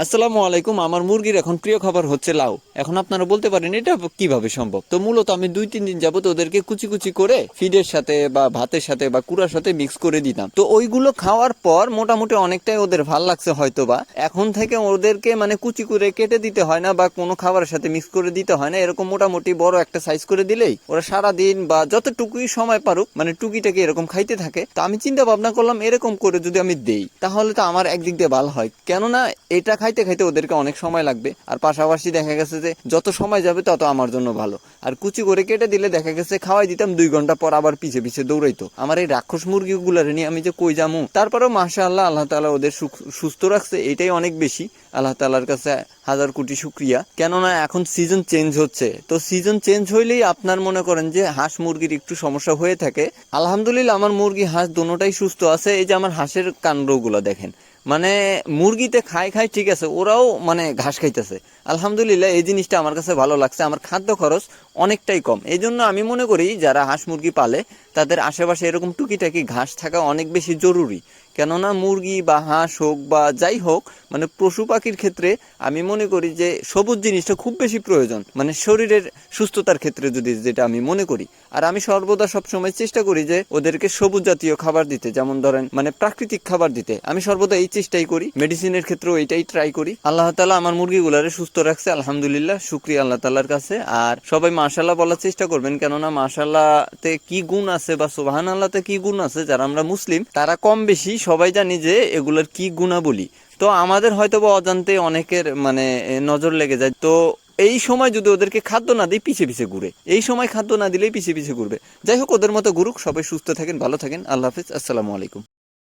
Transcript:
আসসালামু আলাইকুম, আমার মুরগির এখন প্রিয় খাবার হচ্ছে লাউ। এখন আপনারা বলতে পারেন, এটা কীভাবে সম্ভব? তো মূলত আমি দুই, তিন দিন যাবত ওদেরকে কুচি কুচি করে ফিডের সাথে বা ভাতের সাথে বা কুড়ার সাথে মিক্স করে দিতাম। তো ওইগুলো খাওয়ার পর মোটামুটি অনেকটাই ওদের ভালো লাগছে হয়তো বা এখন থেকে ওদেরকে মানে কুচি করে কেটে দিতে হয় না বা কোনো খাবারের সাথে মিক্স করে দিতে হয় না। এরকম মোটামুটি বড় একটা সাইজ করে দিলেই ওরা সারা দিন বা যতটুকুই সময় পারুক মানে টুকিটাকে এরকম খাইতে থাকে। তো আমি চিন্তা ভাবনা করলাম, এরকম করে যদি আমি দেই, তাহলে তো আমার একদিক দিয়ে ভালো হয়। কেননা এটা খাইতে খাইতে ওদেরকে অনেক সময় লাগবে। আর পাশাপাশি দেখা গেছে যে, যত সময় যাবে তত আমার জন্য ভালো। আর কুচি করে কেটে দিলে দেখা গেছে খাওয়াই দিতাম দুই ঘণ্টা পর আবার পিছে পিছে দৌড়াইতো। আমার এই রাক্ষস মুরগিগুলার নিয়ে আমি যে কই যামু, তারপরেও মাসা আল্লাহ আল্লাহ তালা ওদের সুস্থ রাখছে, এটাই অনেক বেশি। আল্লাহ তালার কাছে হাজার কোটি শুক্রিয়া। কেননা এখন সিজন চেঞ্জ হচ্ছে। তো সিজন চেঞ্জ হইলেই আপনার মনে করেন যে, হাঁস মুরগির একটু সমস্যা হয়ে থাকে। আলহামদুলিল্লাহ, আমার মুরগি হাঁস দোনোটাই সুস্থ আছে। এই যে আমার হাঁসের কাণ্ডগুলো দেখেন। মানে মুরগিতে খাই খাই ঠিক আছে, ওরাও মানে ঘাস খাইতেছে। আলহামদুলিল্লাহ, এই জিনিসটা আমার কাছে ভালো লাগছে, আমার খাদ্য খরচ অনেকটাই কম। এই জন্য আমি মনে করি, যারা হাঁস মুরগি পালে, তাদের আশেপাশে এরকম টুকিটাকি ঘাস থাকা অনেক বেশি জরুরি। কেননা মুরগি বা হাঁস হোক বা যাই হোক মানে পশু পাখির ক্ষেত্রে আমি মনে করি যে সবুজ জিনিসটা খুব বেশি প্রয়োজন। মানে শরীরের সুস্থতার ক্ষেত্রে যদি যেটা আমি মনে করি। আর আমি সর্বদা সবসময় চেষ্টা করি যে ওদেরকে সবুজ জাতীয় খাবার দিতে, যেমন ধরেন মানে প্রাকৃতিক খাবার দিতে। আমি সর্বদা এই চেষ্টাই করি, মেডিসিনের ক্ষেত্রেও এটাই ট্রাই করি। আল্লাহ তালা আমার মুরগিগুলারে সুস্থ রাখছে, আলহামদুলিল্লাহ, শুক্রিয়া আল্লাহ তাল্লার কাছে। আর সবাই মাশাল্লাহ বলার চেষ্টা করবেন, কেননা মাশাল্লাহতে কি গুণ আছে বা সুবাহান আল্লাহতে কি গুণ আছে, যারা আমরা মুসলিম, তারা কম বেশি সবাই জানি যে এগুলোর কি গুণাবলী। তো আমাদের হয়তো বা অজান্তে অনেকের মানে নজর লেগে যায়। তো এই সময় যদি ওদেরকে খাদ্য না দিই পিছিয়ে পিছিয়ে ঘুরে। এই সময় খাদ্য না দিলেই পিছিয়ে পিছিয়ে ঘুরবে। যাই হোক, ওদের মতো ঘুরুক। সবাই সুস্থ থাকেন, ভালো থাকেন। আল্লাহ হাফিজ। আসসালামু আলাইকুম।